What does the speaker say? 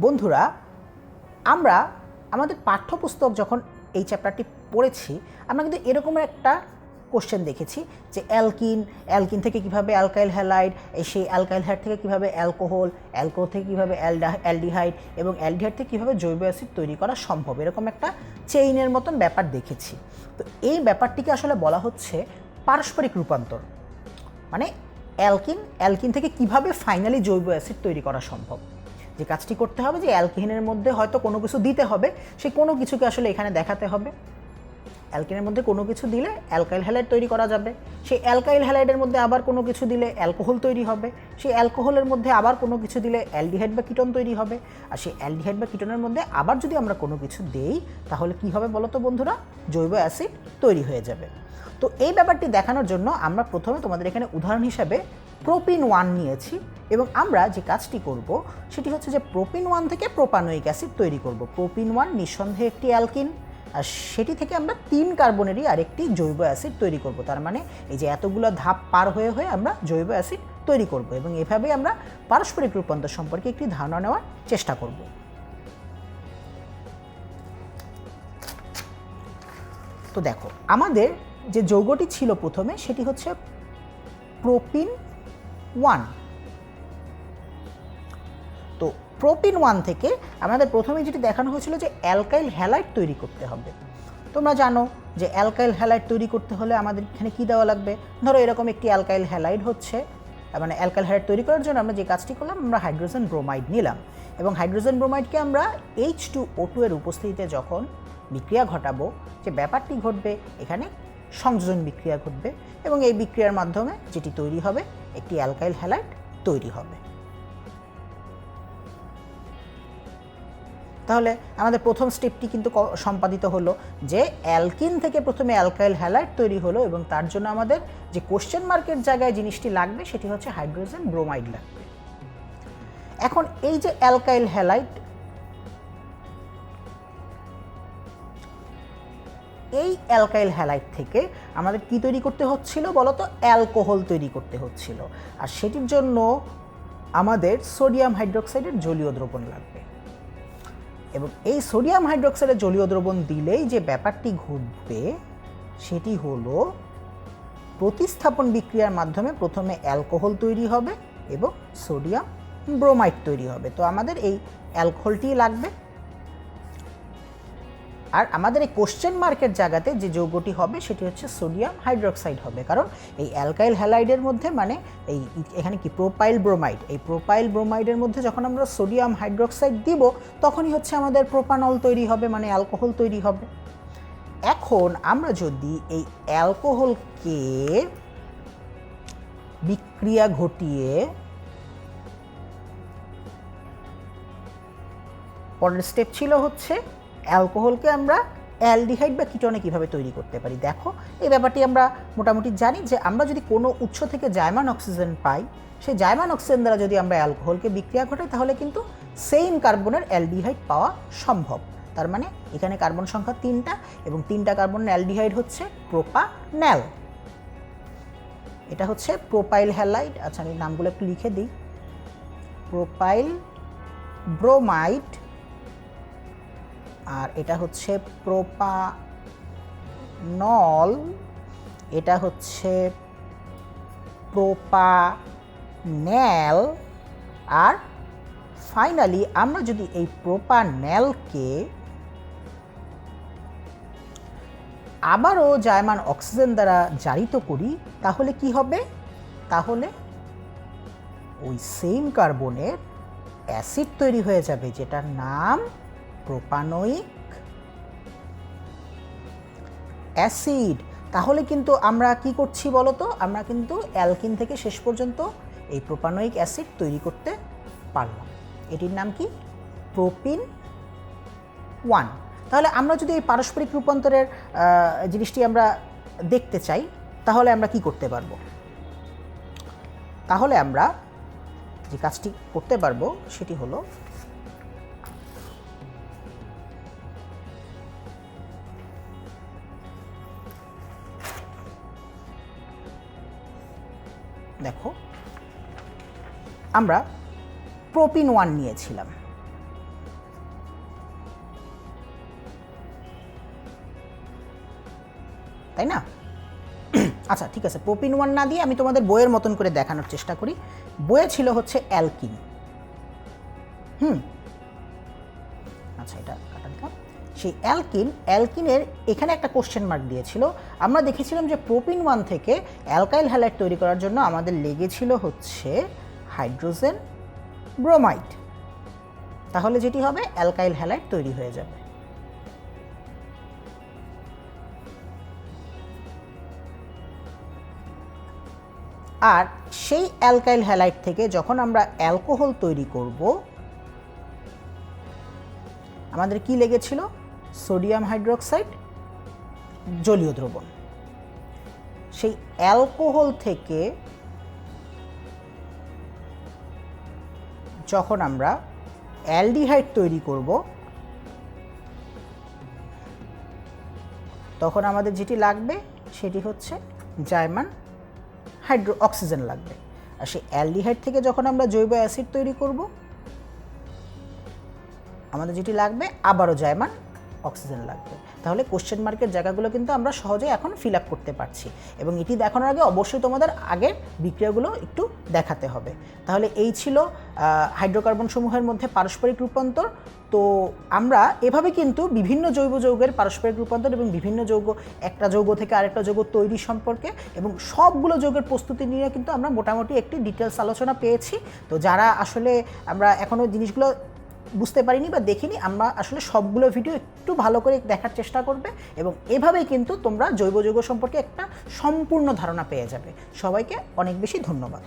বন্ধুরা, আমরা আমাদের পাঠ্যপুস্তক যখন এই চ্যাপ্টারটি পড়েছি, আমরা কিন্তু এরকম একটা কোশ্চেন দেখেছি যে অ্যালকিন অ্যালকিন থেকে কীভাবে অ্যালকাইল হ্যালাইড সেই অ্যালকাইল হ্যাড থেকে কীভাবে অ্যালকোহল অ্যালকোহল থেকে কীভাবে অ্যালডিহাইড এবং অ্যালডিহাইড থেকে কীভাবে জৈব অ্যাসিড তৈরি করা সম্ভব, এরকম একটা চেইনের মতন ব্যাপার দেখেছি। তো এই ব্যাপারটিকে আসলে বলা হচ্ছে পারস্পরিক রূপান্তর। মানে অ্যালকিন অ্যালকিন থেকে কীভাবে ফাইনালি জৈব অ্যাসিড তৈরি করা সম্ভব? যে কাজটি করতে হবে, যে অ্যালকিনের মধ্যে হয়তো কোনো কিছু দিতে হবে সেই কোনো কিছুকে আসলে এখানে দেখাতে হবে। অ্যালকিনের মধ্যে কোনো কিছু দিলে অ্যালকাইল হ্যালাইড তৈরি করা যাবে। সেই অ্যালকাইল হ্যালাইডের মধ্যে আবার কোনো কিছু দিলে অ্যালকোহল তৈরি হবে। সেই অ্যালকোহলের মধ্যে আবার কোনো কিছু দিলে অ্যালডিহাইড বা কিটন তৈরি হবে। আর সেই অ্যালডিহাইড বা কিটনের মধ্যে আবার যদি আমরা কোনো কিছু দেই, তাহলে কি হবে বলো তো বন্ধুরা? জৈব অ্যাসিড তৈরি হয়ে যাবে। তো এই ব্যাপারটি দেখানোর জন্য আমরা প্রথমে তোমাদের এখানে উদাহরণ হিসাবে প্রোপিন ওয়ান নিয়েছি এবং আমরা যে কাজটি করব সেটি হচ্ছে যে প্রোপিন ওয়ান থেকে প্রোপানোয়িক অ্যাসিড তৈরি করব। প্রোপিন ওয়ান নিঃসন্দেহে একটি অ্যালকিন আর সেটি থেকে আমরা তিন কার্বনেরই আরেকটি জৈব অ্যাসিড তৈরি করব। তার মানে এই যে এতগুলো ধাপ পার হয়ে হয়ে আমরা জৈব অ্যাসিড তৈরি করব এবং এভাবে আমরা পারস্পরিক রূপান্তর সম্পর্কে একটি ধারণা নেওয়ার চেষ্টা করব। তো দেখো, আমাদের যে যৌগটি ছিল প্রথমে সেটি হচ্ছে প্রোপিন ওয়ান তো প্রোপিন ওয়ান থেকে আমাদের প্রথমে যেটি দেখানো হয়েছিল যে অ্যালকাইল হ্যালাইট তৈরি করতে হবে। তোমরা জানো যে অ্যালকাইল হ্যালাইড তৈরি করতে হলে আমাদের এখানে কী দেওয়া লাগবে? ধরো এরকম একটি অ্যালকাইল হ্যালাইড হচ্ছে মানে অ্যালকাইল হ্যালাইড তৈরি করার জন্য আমরা যে কাজটি করলাম, আমরা হাইড্রোজেন ব্রোমাইড নিলাম। এবং হাইড্রোজেন ব্রোমাইডকে আমরা এইচ টু ও টু এর উপস্থিতিতে যখন বিক্রিয়া ঘটাবো, যে ব্যাপারটি ঘটবে, এখানে সংযোজন বিক্রিয়া ঘটবে এবং এই বিক্রিয়ার মাধ্যমে যেটি তৈরি হবে একটি অ্যালকাইল হ্যালাইড তৈরি হবে। তাহলে আমাদের প্রথম স্টেপটি কিন্তু সম্পাদিত হলো যে অ্যালকিন থেকে প্রথমে অ্যালকাইল হ্যালাইড তৈরি হলো এবং তার জন্য আমাদের যে কোশ্চেন মার্কের জায়গায় জিনিসটি লাগবে সেটি হচ্ছে হাইড্রোজেন ব্রোমাইড লাগবে। এখন এই যে অ্যালকাইল হ্যালাইড এই অ্যালকাইল হ্যালাইট থেকে আমাদের কি তৈরি করতে হচ্ছিল বলতো? অ্যালকোহল তৈরি করতে হচ্ছিল। আর সেটির জন্য আমাদের সোডিয়াম হাইড্রোক্সাইডের জলীয় দ্রবণ লাগবে। এবং এই সোডিয়াম হাইড্রোক্সাইডের জলীয় দ্রবণ দিলেই যে ব্যাপারটি ঘটবে, সেটি হলো প্রতিস্থাপন বিক্রিয়ার মাধ্যমে প্রথমে অ্যালকোহল তৈরি হবে এবং সোডিয়াম ব্রোমাইড তৈরি হবে। তো আমাদের এই অ্যালকোহলটি লাগবে। আর আমাদের এই কোশ্চেন মার্কের জায়গাতে যে যৌগটি হবে, সেটি হচ্ছে সোডিয়াম হাইড্রোক্সাইড হবে। কারণ এই অ্যালকাইল হ্যালাইডের মধ্যে মানে এই এখানে কি প্রোপাইল ব্রোমাইড এই প্রোপাইল ব্রোমাইডের মধ্যে যখন আমরা সোডিয়াম হাইড্রোক্সাইড দিব, তখনই হচ্ছে আমাদের প্রোপানল তৈরি হবে মানে অ্যালকোহল তৈরি হবে। এখন আমরা যদি এই অ্যালকোহলকে বিক্রিয়া ঘটিয়ে পরের স্টেপ ছিল হচ্ছে অ্যালকোহলকে আমরা অ্যালডিহাইড বা কিটনে কীভাবে তৈরি করতে পারি? দেখো, এই ব্যাপারটি আমরা মোটামুটি জানি যে আমরা যদি কোনো উৎস থেকে জায়মান অক্সিজেন পাই, সেই জায়মান অক্সিজেন দ্বারা যদি আমরা অ্যালকোহলকে বিক্রিয়া ঘটাই, তাহলে কিন্তু সেম কার্বনের অ্যালডিহাইড পাওয়া সম্ভব। তার মানে এখানে কার্বন সংখ্যা তিনটা এবং তিনটা কার্বনের অ্যালডিহাইড হচ্ছে প্রোপান্যাল এটা হচ্ছে প্রোপাইল হ্যালাইড আচ্ছা আমি নামগুলো একটু লিখে দিই। প্রোপাইল ব্রোমাইড আর এটা হচ্ছে প্রোপানল, এটা হচ্ছে প্রোপান্যাল আর ফাইনালি আমরা যদি এই প্রোপান্যালকে আবারও জায়মান অক্সিজেন দ্বারা জারিত করি, তাহলে কি হবে? তাহলে ওই সেম কার্বনের অ্যাসিড তৈরি হয়ে যাবে, যেটার নাম প্রোপানোয়িক অ্যাসিড তাহলে কিন্তু আমরা কি করছি বলতো? আমরা কিন্তু অ্যালকিন থেকে শেষ পর্যন্ত এই প্রোপানোয়িক অ্যাসিড তৈরি করতে পারলাম। এটির নাম কি? প্রোপিন ওয়ান তাহলে আমরা যদি এই পারস্পরিক রূপান্তরের জিনিসটি আমরা দেখতে চাই, তাহলে আমরা কি করতে পারব? তাহলে আমরা যে কাজটি করতে পারব, সেটি হলো দেখো, আমরা প্রোপিন ওয়ান নিয়েছিলাম। তাই না? আচ্ছা ঠিক আছে প্রোপিন ওয়ান না দিয়ে আমি তোমাদের বইয়ের মতন করে দেখানোর চেষ্টা করি। বইয়ে ছিল হচ্ছে অ্যালকিন। হুম আচ্ছা এটা কাটা সেই অ্যালকিন, অ্যালকিনের এখানে একটা কোশ্চেন মার্ক দিয়েছিল। আমরা দেখেছিলাম যে প্রোপিন ওয়ান থেকে অ্যালকাইল হ্যালাইড তৈরি করার জন্য আমাদের লেগেছিল হচ্ছে হাইড্রোজেন ব্রোমাইড। তাহলে যেটি হবে, অ্যালকাইল হ্যালাইড তৈরি হয়ে যাবে। আর সেই অ্যালকাইল হ্যালাইড থেকে যখন আমরা অ্যালকোহল তৈরি করব আমাদের কি লেগেছিল? সোডিয়াম হাইড্রোক্সাইড, জলীয় দ্রবণ। সেই অ্যালকোহল থেকে যখন আমরা অ্যালডিহাইড তৈরি করব, তখন আমাদের যেটি লাগবে সেটি হচ্ছে জায়মান হাইড্রো অক্সিজেন লাগবে। আর সেই অ্যালডিহাইড থেকে যখন আমরা জৈব অ্যাসিড তৈরি করব আমাদের যেটি লাগবে, আবারও জায়মান অক্সিজেন লাগবে। তাহলে কোশ্চেন মার্কের জায়গাগুলো কিন্তু আমরা সহজে এখন ফিল আপ করতে পারছি। এবং এটি দেখানোর আগে অবশ্যই তোমাদের আগের বিক্রিয়াগুলো একটু দেখাতে হবে। তাহলে এই ছিল হাইড্রোকার্বন সমূহের মধ্যে পারস্পরিক রূপান্তর। তো আমরা এভাবে কিন্তু বিভিন্ন জৈব যৌগের পারস্পরিক রূপান্তর এবং বিভিন্ন যৌগ, একটা যৌগ থেকে আরেকটা যৌগ তৈরি সম্পর্কে এবং সবগুলো যৌগের প্রস্তুতি নিয়ে কিন্তু আমরা মোটামুটি একটি ডিটেলস আলোচনা পেয়েছি। তো যারা আসলে আমরা এখনও জিনিসগুলো বুঝতে পারিনি বা দেখিনি, আমরা আসলে সবগুলো ভিডিও একটু ভালো করে দেখার চেষ্টা করবে এবং এভাবেই কিন্তু তোমরা জৈব যৌগ সম্পর্কে একটা সম্পূর্ণ ধারণা পেয়ে যাবে। সবাইকে অনেক বেশি ধন্যবাদ।